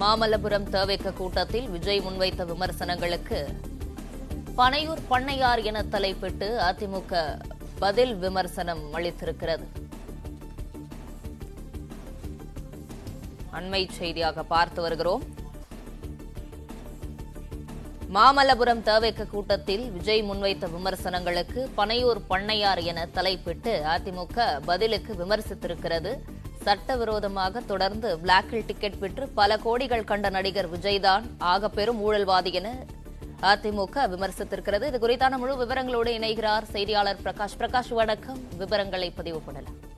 மாமல்லபுரம் தேவைக்க கூட்டத்தில் விஜய் முன்வைத்த விமர்சனங்களுக்கு பனையூர் பண்ணையார் என தலைப்பிட்டு அதிமுக பதில் விமர்சனம் அளித்திருக்கிறது. அண்மை செய்தியாக பார்த்து வருகிறோம். மாமல்லபுரம் தேவைக்க கூட்டத்தில் விஜய் முன்வைத்த விமர்சனங்களுக்கு பனையூர் பண்ணையார் என தலைப்பிட்டு அதிமுக பதிலுக்கு விமர்சித்திருக்கிறது. சட்டவிரோதமாக தொடர்ந்து பிளாக்கில் டிக்கெட் பெற்று பல கோடிகள் கண்ட நடிகர் விஜய்தான் ஆக பெரும் ஊழல்வாதி என அதிமுக விமர்சித்திருக்கிறது. இது குறித்தான முழு விவரங்களோடு இணைகிறார் செய்தியாளர் பிரகாஷ். பிரகாஷ் வணக்கம். விவரங்களை பதிவு பண்ணலாம்.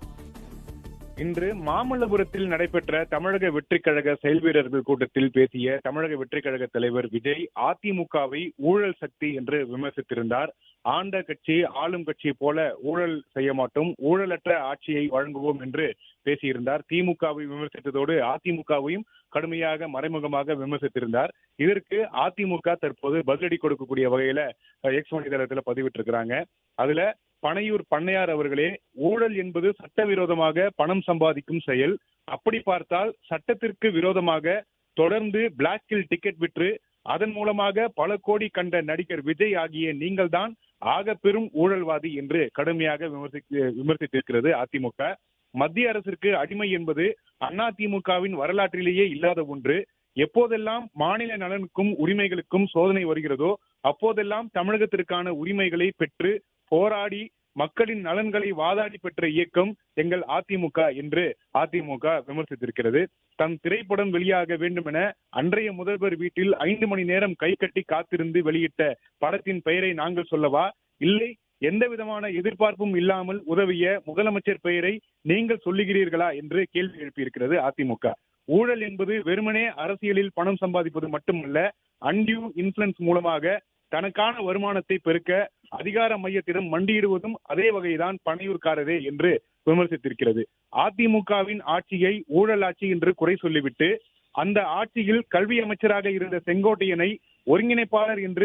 இன்று மாமல்லபுரத்தில் நடைபெற்ற தமிழக வெற்றி கழக செயல் வீரர்கள் கூட்டத்தில் பேசிய தமிழக வெற்றி கழக தலைவர் விஜய் அதிமுகவை ஊழல் சக்தி என்று விமர்சித்திருந்தார். ஆண்ட கட்சி ஆளும் கட்சி போல ஊழல் செய்ய மாட்டோம் ஊழலற்ற ஆட்சியை வழங்குவோம் என்று பேசியிருந்தார். திமுகவை விமர்சித்ததோடு அதிமுகவையும் கடுமையாக மறைமுகமாக விமர்சித்திருந்தார். இதற்கு அதிமுக தற்போது பதிலடி கொடுக்கக்கூடிய வகையில எக்ஸ் வலைதளத்துல பதிவிட்டிருக்கிறாங்க. அதுல பனையூர் பண்ணையார் அவர்களே ஊழல் என்பது சட்டவிரோதமாக பணம் சம்பாதிக்கும் செயல். அப்படி பார்த்தால் சட்டத்திற்கு விரோதமாக தொடர்ந்து பிளாக்கில் டிக்கெட் விற்று அதன் மூலமாக பல கோடி கண்ட நடிகர் விஜய் ஆகிய நீங்கள்தான் ஆக பெரும் ஊழல்வாதி என்று கடுமையாக விமர்சி விமர்சித்திருக்கிறது அதிமுக. மத்திய அரசிற்கு அடிமை என்பது அதிமுகவின் வரலாற்றிலேயே இல்லாத ஒன்று. எப்போதெல்லாம் மாநில நலனுக்கும் உரிமைகளுக்கும் சோதனை வருகிறதோ அப்போதெல்லாம் தமிழகத்திற்கான உரிமைகளை பெற்று போராடி மக்களின் நலன்களை வாதாடி பெற்ற இயக்கம் எங்கள் அதிமுக என்று அதிமுக விமர்சித்திருக்கிறது. தம் திரைப்படம் வெளியாக வேண்டும் என அன்றைய முதல்வர் வீட்டில் ஐந்து மணி நேரம் கை கட்டி காத்திருந்து வெளியிட்ட படத்தின் பெயரை நாங்கள் சொல்லவா? இல்லை எந்த விதமான எதிர்பார்ப்பும் இல்லாமல் உதவிய முதலமைச்சர் பெயரை நீங்கள் சொல்லுகிறீர்களா என்று கேள்வி எழுப்பியிருக்கிறது அதிமுக. ஊழல் என்பது வெறுமனே அரசியலில் பணம் சம்பாதிப்பது மட்டுமல்ல அன்டியூ இன்ஃபுளுன்ஸ் மூலமாக தனக்கான வருமானத்தை பெருக்க அதிகார மையத்திடம் மண்டியிடுவதும் அதே வகைதான் பனையூர்காரரே என்று விமர்சித்திருக்கிறது. அதிமுகவின் ஆட்சியை ஊழல் ஆட்சி என்று குறை சொல்லிவிட்டு அந்த ஆட்சியில் கல்வி அமைச்சராக இருந்த செங்கோட்டையனை ஒருங்கிணைப்பாளர் என்று